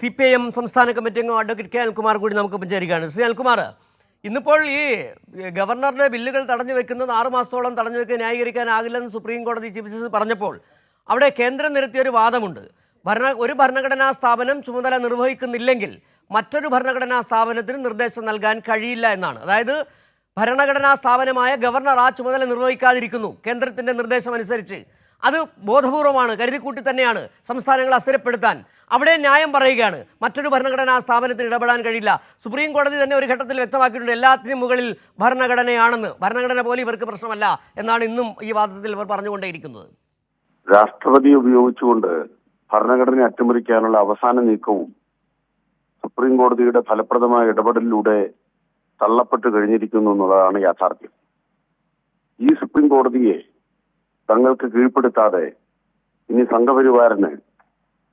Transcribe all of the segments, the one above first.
C P I M സംസ്ഥാന committee അംഗം advocate K Alkumar കൂടി നമുക്ക് വിചാരിക്കുകയാണ് ശ്രീ അൽകുമാർ ഇന്നിപ്പോൾ ഈ ഗവർണറുടെ ബില്ലുകൾ തടഞ്ഞു വെക്കുന്നത് ആറു മാസത്തോളം തടഞ്ഞു വെക്കാൻ ന്യായീകരിക്കാനാകില്ലെന്ന് സുപ്രീം കോടതി ചീഫ് ജസ്റ്റിസ് പറഞ്ഞപ്പോൾ അവിടെ കേന്ദ്രം നിരത്തിയ ഒരു വാദമുണ്ട്. ഭരണ ഒരു ഭരണഘടനാ സ്ഥാപനം ചുമതല നിർവഹിക്കുന്നില്ലെങ്കിൽ മറ്റൊരു ഭരണഘടനാ സ്ഥാപനത്തിന് നിർദ്ദേശം നൽകാൻ കഴിയില്ല എന്നാണ്. അതായത് ഭരണഘടനാ സ്ഥാപനമായ ഗവർണർ ആ ചുമതല നിർവഹിക്കാതിരിക്കുന്നു. കേന്ദ്രത്തിന്റെ നിർദ്ദേശം അനുസരിച്ച് അത് ബോധപൂർവമാണ് കരുതിക്കൂട്ടി തന്നെയാണ് സംസ്ഥാനങ്ങളെ അസ്ഥിരപ്പെടുത്താൻ. അവിടെ ന്യായം പറയുകയാണ്. മറ്റൊരു ഭരണഘടനാ സ്ഥാപനത്തിന് ഇടപെടാൻ കഴിയില്ല. സുപ്രീം കോടതി തന്നെ ഒരു ഘട്ടത്തിൽ വ്യക്തമാക്കിയിട്ടുണ്ട് എല്ലാത്തിനും മുകളിൽ ഭരണഘടനയാണെന്ന്. ഭരണഘടന പോലും ഇവർക്ക് പ്രശ്നമല്ല എന്നാണ് ഇന്നും ഈ വാദത്തിൽ ഇവർ പറഞ്ഞുകൊണ്ടേയിരിക്കുന്നത്. രാഷ്ട്രപതി ഉപയോഗിച്ചുകൊണ്ട് ഭരണഘടനയെ അട്ടിമറിക്കാനുള്ള അവസാന നീക്കവും സുപ്രീം കോടതിയുടെ ഫലപ്രദമായ ഇടപെടലിലൂടെ തള്ളപ്പെട്ട് കഴിഞ്ഞിരിക്കുന്നു എന്നുള്ളതാണ് യാഥാർത്ഥ്യം. ഈ സുപ്രീം കോടതിയെ തങ്ങൾക്ക് കീഴ്പ്പെടുത്താതെ ഇനി സംഘപരിവാരന്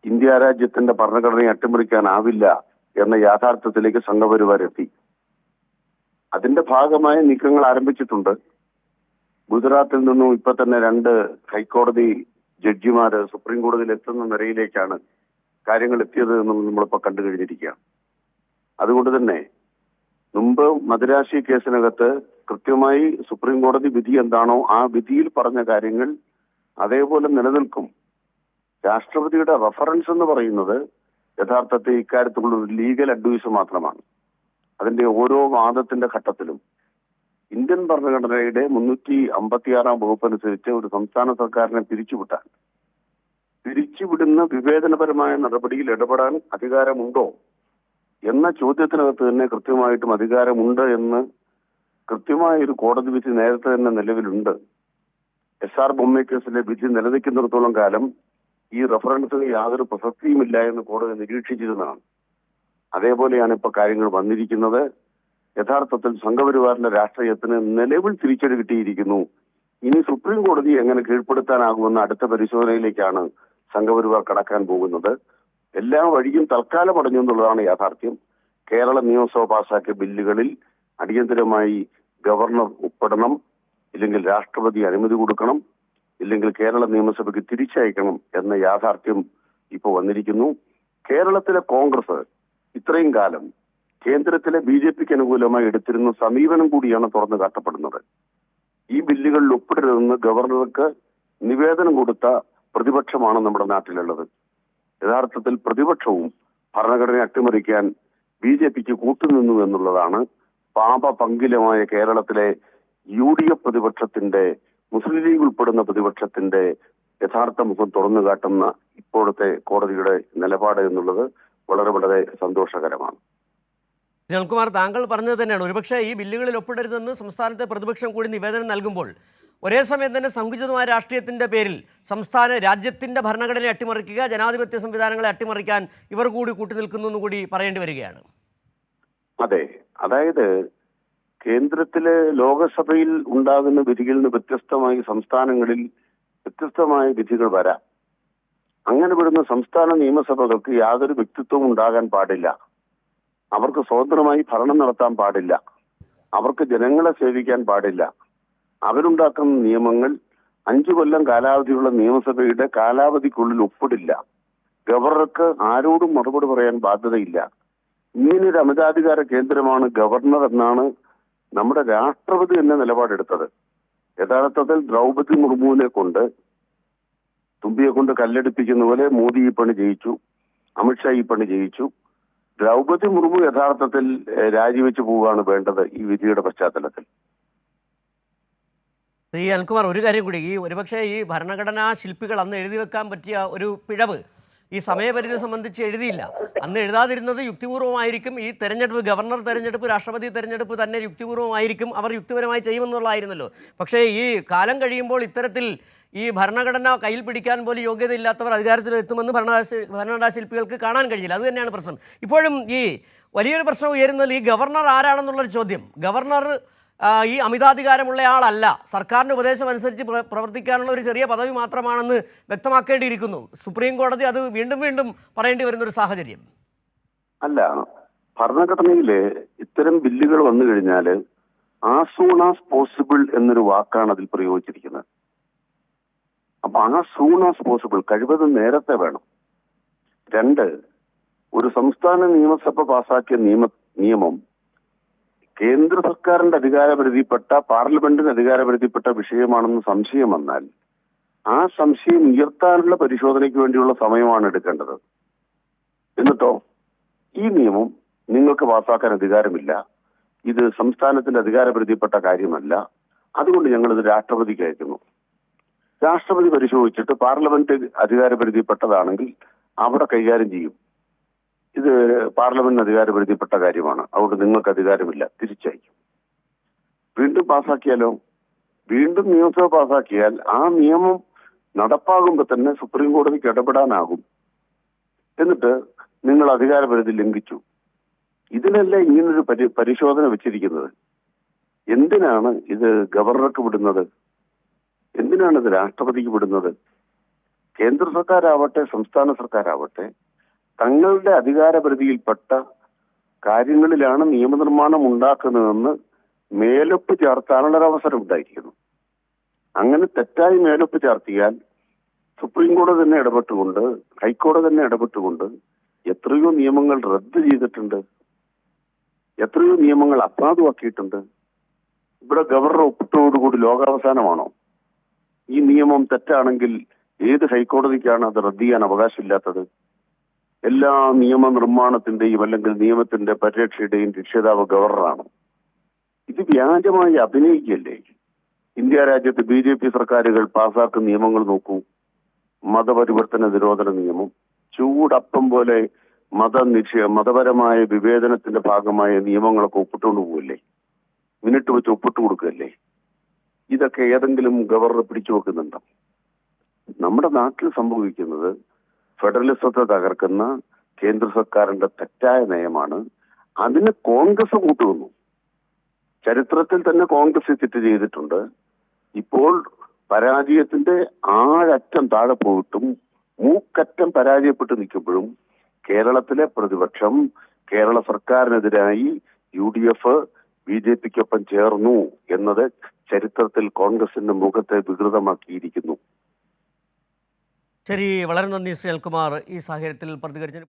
ഇന്ത്യ രാജ്യത്തിന്റെ ഭരണഘടനയെ അട്ടിമറിക്കാനാവില്ല എന്ന യാഥാർത്ഥ്യത്തിലേക്ക് സംഘപരിവാർ എത്തി അതിന്റെ ഭാഗമായ നീക്കങ്ങൾ ആരംഭിച്ചിട്ടുണ്ട്. ഗുജറാത്തിൽ നിന്നും ഇപ്പൊ തന്നെ രണ്ട് ഹൈക്കോടതി ജഡ്ജിമാര് സുപ്രീം കോടതിയിൽ എത്തുന്ന നിലയിലേക്കാണ് കാര്യങ്ങൾ എത്തിയത് എന്നും നമ്മളിപ്പോ കണ്ടു കഴിഞ്ഞിരിക്കുകയാണ്. അതുകൊണ്ട് തന്നെ മുമ്പ് മദിരാശി കേസിനകത്ത് കൃത്യമായി സുപ്രീം കോടതി വിധി എന്താണോ ആ വിധിയിൽ പറഞ്ഞ കാര്യങ്ങൾ അതേപോലെ നിലനിൽക്കും. രാഷ്ട്രപതിയുടെ റഫറൻസ് എന്ന് പറയുന്നത് യഥാർത്ഥത്തിൽ ഇക്കാര്യത്തിലുള്ള ഒരു ലീഗൽ അഡ്വൈസ് മാത്രമാണ്. അതിന്റെ ഓരോ വാദത്തിന്റെ ഘട്ടത്തിലും ഇന്ത്യൻ ഭരണഘടനയുടെ മുന്നൂറ്റി അമ്പത്തിയാറാം വകുപ്പ് അനുസരിച്ച് ഒരു സംസ്ഥാന സർക്കാരിനെ പിരിച്ചുവിട്ടാൽ പിരിച്ചുവിടുന്ന വിവേചനപരമായ നടപടിയിൽ ഇടപെടാൻ അധികാരമുണ്ടോ എന്ന ചോദ്യത്തിനകത്ത് തന്നെ കൃത്യമായിട്ടും അധികാരമുണ്ട് എന്ന് കൃത്യമായ ഒരു കോടതി വിധി നേരത്തെ തന്നെ നിലവിലുണ്ട്. എസ് ആർ ബൊമ്മ കേസിലെ വിധി നിലനിൽക്കുന്നിടത്തോളം കാലം ഈ റഫറൻസിന് യാതൊരു പ്രസക്തിയുമില്ല എന്ന് കോടതി നിരീക്ഷിച്ചിരുന്നതാണ്. അതേപോലെയാണ് ഇപ്പൊ കാര്യങ്ങൾ വന്നിരിക്കുന്നത്. യഥാർത്ഥത്തിൽ സംഘപരിവാറിന്റെ രാഷ്ട്രീയത്തിന് നിലവിൽ തിരിച്ചടി കിട്ടിയിരിക്കുന്നു. ഇനി സുപ്രീം കോടതി എങ്ങനെ കീഴ്പ്പെടുത്താനാകുമെന്ന അടുത്ത പരിശോധനയിലേക്കാണ് സംഘപരിവാർ കടക്കാൻ പോകുന്നത്. എല്ലാ വഴിയും തൽക്കാലം അടഞ്ഞു എന്നുള്ളതാണ് യാഥാർത്ഥ്യം. കേരള നിയമസഭ പാസാക്കിയ ബില്ലുകളിൽ അടിയന്തരമായി ഗവർണർ ഒപ്പിടണം ഇല്ലെങ്കിൽ രാഷ്ട്രപതി അനുമതി കൊടുക്കണം ഇല്ലെങ്കിൽ കേരള നിയമസഭയ്ക്ക് തിരിച്ചയക്കണം എന്ന യാഥാർത്ഥ്യം ഇപ്പോൾ വന്നിരിക്കുന്നു. കേരളത്തിലെ കോൺഗ്രസ് ഇത്രയും കാലം കേന്ദ്രത്തിലെ ബി ജെ പിക്ക് അനുകൂലമായി എടുത്തിരുന്ന സമീപനം കൂടിയാണ് തുറന്നു കാട്ടപ്പെടുന്നത്. ഈ ബില്ലുകളിൽ ഒപ്പിടരുതെന്ന് ഗവർണർക്ക് നിവേദനം കൊടുത്ത പ്രതിപക്ഷമാണ് നമ്മുടെ നാട്ടിലുള്ളത്. യഥാർത്ഥത്തിൽ പ്രതിപക്ഷവും ഭരണഘടനയെ അട്ടിമറിക്കാൻ ബി ജെ പിക്ക് കൂട്ടുനിന്നു എന്നുള്ളതാണ് പാപപങ്കിലമായ കേരളത്തിലെ യു ഡി എഫ് പ്രതിപക്ഷത്തിന്റെ മുസ്ലിം ലീഗ് ഉൾപ്പെടുന്ന പ്രതിപക്ഷത്തിന്റെ യഥാർത്ഥ മുഖം തുറന്നു കാട്ടുന്ന ഇപ്പോഴത്തെ കോടതിയുടെ നിലപാട് എന്നുള്ളത് വളരെ വളരെ സന്തോഷകരമാണ്. ജനൽകുമാർ താങ്കൾ പറഞ്ഞത് തന്നെയാണ്. ഒരുപക്ഷെ ഈ ബില്ലുകളിൽ ഒപ്പിടരുതെന്ന് സംസ്ഥാനത്തെ പ്രതിപക്ഷം കൂടി നിവേദനം നൽകുമ്പോൾ ഒരേ സമയം തന്നെ സങ്കുചിതമായ രാഷ്ട്രീയത്തിന്റെ പേരിൽ സംസ്ഥാന രാജ്യത്തിന്റെ ഭരണഘടനയെ അട്ടിമറിക്കുക ജനാധിപത്യ സംവിധാനങ്ങളെ അട്ടിമറിക്കാൻ ഇവർ കൂടി കൂട്ടുനിൽക്കുന്നു എന്ന് കൂടി പറയേണ്ടി വരികയാണ്. അതെ. അതായത് കേന്ദ്രത്തിലെ ലോകസഭയിൽ ഉണ്ടാകുന്ന വിധികളിൽ നിന്ന് വ്യത്യസ്തമായി സംസ്ഥാനങ്ങളിൽ വ്യത്യസ്തമായ വിധികൾ വരാം. അങ്ങനെ വിടുന്ന സംസ്ഥാന നിയമസഭകൾക്ക് യാതൊരു വ്യക്തിത്വവും ഉണ്ടാകാൻ പാടില്ല. അവർക്ക് സ്വതന്ത്രമായി ഭരണം നടത്താൻ പാടില്ല. അവർക്ക് ജനങ്ങളെ സേവിക്കാൻ പാടില്ല. അവരുണ്ടാക്കുന്ന നിയമങ്ങൾ അഞ്ചു കൊല്ലം കാലാവധിയുള്ള നിയമസഭയുടെ കാലാവധിക്കുള്ളിൽ ഒപ്പിടില്ല. ഗവർണർക്ക് ആരോടും മറുപടി പറയാൻ ബാധ്യതയില്ല. ഇങ്ങനെയൊരു അമിതാധികാര കേന്ദ്രമാണ് ഗവർണർ എന്നാണ് നമ്മുടെ രാഷ്ട്രപതി തന്നെ നിലപാടെടുത്തത്. യഥാർത്ഥത്തിൽ ദ്രൗപദി മുർമുവിനെ കൊണ്ട് തുമ്പിയെ കൊണ്ട് കല്ലെടുപ്പിക്കുന്ന പോലെ മോദി ഈ പണി ജയിച്ചു അമിത്ഷാ ഈ പണി ജയിച്ചു. ദ്രൗപദി മുർമു യഥാർത്ഥത്തിൽ രാജിവെച്ചു രാജിവെച്ച് പോവുകയാണ് വേണ്ടത് ഈ വിധിയുടെ പശ്ചാത്തലത്തിൽ. ശ്രീ അനിൽകുമാർ ഒരു കാര്യം കൂടി. ഈ ഒരുപക്ഷെ ഈ ഭരണഘടനാ ശില്പികൾ അന്ന് എഴുതി വെക്കാൻ പറ്റിയ ഒരു പിഴവ് ഈ സമയപരിധി സംബന്ധിച്ച് എഴുതിയില്ല. അന്ന് എഴുതാതിരുന്നത് യുക്തിപൂർവമായിരിക്കും ഈ തെരഞ്ഞെടുപ്പ് ഗവർണർ തെരഞ്ഞെടുപ്പ് രാഷ്ട്രപതി തെരഞ്ഞെടുപ്പ് തന്നെ യുക്തിപൂർവമായിരിക്കും അവർ യുക്തിപരമായി ചെയ്യുമെന്നുള്ളതായിരുന്നല്ലോ. പക്ഷേ ഈ കാലം കഴിയുമ്പോൾ ഇത്തരത്തിൽ ഈ ഭരണഘടന കയ്യിൽ പിടിക്കാൻ പോലും യോഗ്യതയില്ലാത്തവർ അധികാരത്തിൽ എത്തുമെന്ന് ഭരണ ഭരണഘടനാ ശില്പികൾക്ക് കാണാൻ കഴിഞ്ഞില്ല. അത് തന്നെയാണ് പ്രശ്നം. ഇപ്പോഴും ഈ വലിയൊരു പ്രശ്നം ഉയരുന്നത് ഈ ഗവർണർ ആരാണെന്നുള്ളൊരു ചോദ്യം. ഗവർണർ ഈ അമിതാധികാരമുള്ള ആളല്ല സർക്കാരിന്റെ ഉപദേശം അനുസരിച്ച് പ്രവർത്തിക്കാനുള്ള ഒരു ചെറിയ പദവി മാത്രമാണെന്ന് വ്യക്തമാക്കേണ്ടിയിരിക്കുന്നു. സുപ്രീം കോടതി അത് വീണ്ടും വീണ്ടും പറയേണ്ടി വരുന്ന ഒരു സാഹചര്യം. അല്ല ഭരണഘടനയിൽ ഇത്തരം ബില്ലുകൾ വന്നു കഴിഞ്ഞാൽ ആസ് ആസ് പോസിബിൾ എന്നൊരു വാക്കാണ് അതിൽ പ്രയോഗിച്ചിരിക്കുന്നത്. അപ്പൊ ആ സൂൺ ആസ് പോസിബിൾ കഴിവതും നേരത്തെ വേണം. രണ്ട് ഒരു സംസ്ഥാന നിയമസഭ പാസാക്കിയ നിയമ നിയമം കേന്ദ്ര സർക്കാരിന്റെ അധികാരപരിധിപ്പെട്ട പാർലമെന്റിന് അധികാരപരിധിപ്പെട്ട വിഷയമാണെന്ന് സംശയം വന്നാൽ ആ സംശയം ഉയർത്താനുള്ള പരിശോധനയ്ക്ക് വേണ്ടിയുള്ള സമയമാണ് എടുക്കേണ്ടത്. എന്നിട്ടോ ഈ നിയമം നിങ്ങൾക്ക് പാസാക്കാൻ അധികാരമില്ല. ഇത് സംസ്ഥാനത്തിന്റെ അധികാരപരിധിപ്പെട്ട കാര്യമല്ല. അതുകൊണ്ട് ഞങ്ങൾ ഇത് രാഷ്ട്രപതിക്ക് അയക്കുന്നു. രാഷ്ട്രപതി പരിശോധിച്ചിട്ട് പാർലമെന്റ് അധികാരപരിധിപ്പെട്ടതാണെങ്കിൽ അവിടെ കൈകാര്യം ചെയ്യും. ഇത് പാർലമെന്റിന് അധികാരപരിധിപ്പെട്ട കാര്യമാണ്. അതുകൊണ്ട് നിങ്ങൾക്ക് അധികാരമില്ല. തിരിച്ചയക്കും. വീണ്ടും പാസാക്കിയാലോ വീണ്ടും നിയമസഭ പാസാക്കിയാൽ ആ നിയമം നടപ്പാകുമ്പോൾ തന്നെ സുപ്രീം കോടതിക്ക് ഇടപെടാനാകും. എന്നിട്ട് നിങ്ങൾ അധികാരപരിധി ലംഘിച്ചു. ഇതിനല്ല ഇങ്ങനൊരു പരി പരിശോധന വെച്ചിരിക്കുന്നത്? എന്തിനാണ് ഇത് ഗവർണർക്ക് വിടുന്നത്? എന്തിനാണ് ഇത് രാഷ്ട്രപതിക്ക് വിടുന്നത്? കേന്ദ്ര സർക്കാരാവട്ടെ സംസ്ഥാന സർക്കാരാവട്ടെ തങ്ങളുടെ അധികാരപരിധിയിൽപ്പെട്ട കാര്യങ്ങളിലാണ് നിയമനിർമ്മാണം ഉണ്ടാക്കുന്നതെന്ന് മേലൊപ്പ് ചേർത്താനുള്ള ഒരു അവസരം ഉണ്ടായിരിക്കുന്നു അങ്ങനെ തെറ്റായി മേലൊപ്പ് ചേർത്തിയാൽ സുപ്രീം കോടതി തന്നെ ഇടപെട്ടുകൊണ്ട് ഹൈക്കോടതി തന്നെ ഇടപെട്ടുകൊണ്ട് എത്രയോ നിയമങ്ങൾ റദ്ദ് ചെയ്തിട്ടുണ്ട്. എത്രയോ നിയമങ്ങൾ അസാധുവാക്കിയിട്ടുണ്ട് ഇവിടെ ഗവർണർ ഒപ്പിട്ടോടുകൂടി ലോകാവസാനമാണോ? ഈ നിയമം തെറ്റാണെങ്കിൽ ഏത് ഹൈക്കോടതിക്കാണ് അത് റദ്ദ് ചെയ്യാൻ അവകാശമില്ലാത്തത്? എല്ലാ നിയമനിർമ്മാണത്തിന്റെയും അല്ലെങ്കിൽ നിയമത്തിന്റെ പരിരക്ഷയുടെയും രക്ഷിതാവ് ഗവർണറാണ്. ഇത് വ്യാജമായി അഭിനയിക്കല്ലേ? ഇന്ത്യ രാജ്യത്ത് ബി ജെ പി സർക്കാരുകൾ പാസാക്കുന്ന നിയമങ്ങൾ നോക്കൂ. മതപരിവർത്തന നിരോധന നിയമം. ചൂടപ്പം പോലെ മത നിക്ഷേ മതപരമായ വിവേചനത്തിന്റെ ഭാഗമായ നിയമങ്ങളൊക്കെ ഒപ്പിട്ടുകൊണ്ട് പോവല്ലേ? മിനിറ്റ് വെച്ച് ഒപ്പിട്ട് കൊടുക്കല്ലേ ഇതൊക്കെ ഏതെങ്കിലും ഗവർണർ പിടിച്ചു വെക്കുന്നുണ്ടോ? നമ്മുടെ നാട്ടിൽ സംഭവിക്കുന്നത് ഫെഡറലിസത്തെ തകർക്കുന്ന കേന്ദ്ര സർക്കാരിന്റെ തെറ്റായ നയമാണ്. അതിന് കോൺഗ്രസ് കൂട്ടുവന്നു ചരിത്രത്തിൽ തന്നെ കോൺഗ്രസ് തെറ്റ് ചെയ്തിട്ടുണ്ട്. ഇപ്പോൾ പരാജയത്തിന്റെ ആഴറ്റം താഴെ പോയിട്ടും മൂക്കറ്റം പരാജയപ്പെട്ട് നിൽക്കുമ്പോഴും കേരളത്തിലെ പ്രതിപക്ഷം Kerala സർക്കാരിനെതിരായി U D F B J പിക്കൊപ്പം ചേർന്നു എന്നത് ചരിത്രത്തിൽ കോൺഗ്രസിന്റെ മുഖത്തെ വികൃതമാക്കിയിരിക്കുന്നു. ശരി വളരെ നന്ദി ശ്രീ അൽകുമാർ. ഈ സാഹചര്യത്തിൽ പ്രതികരിച്ചതിന്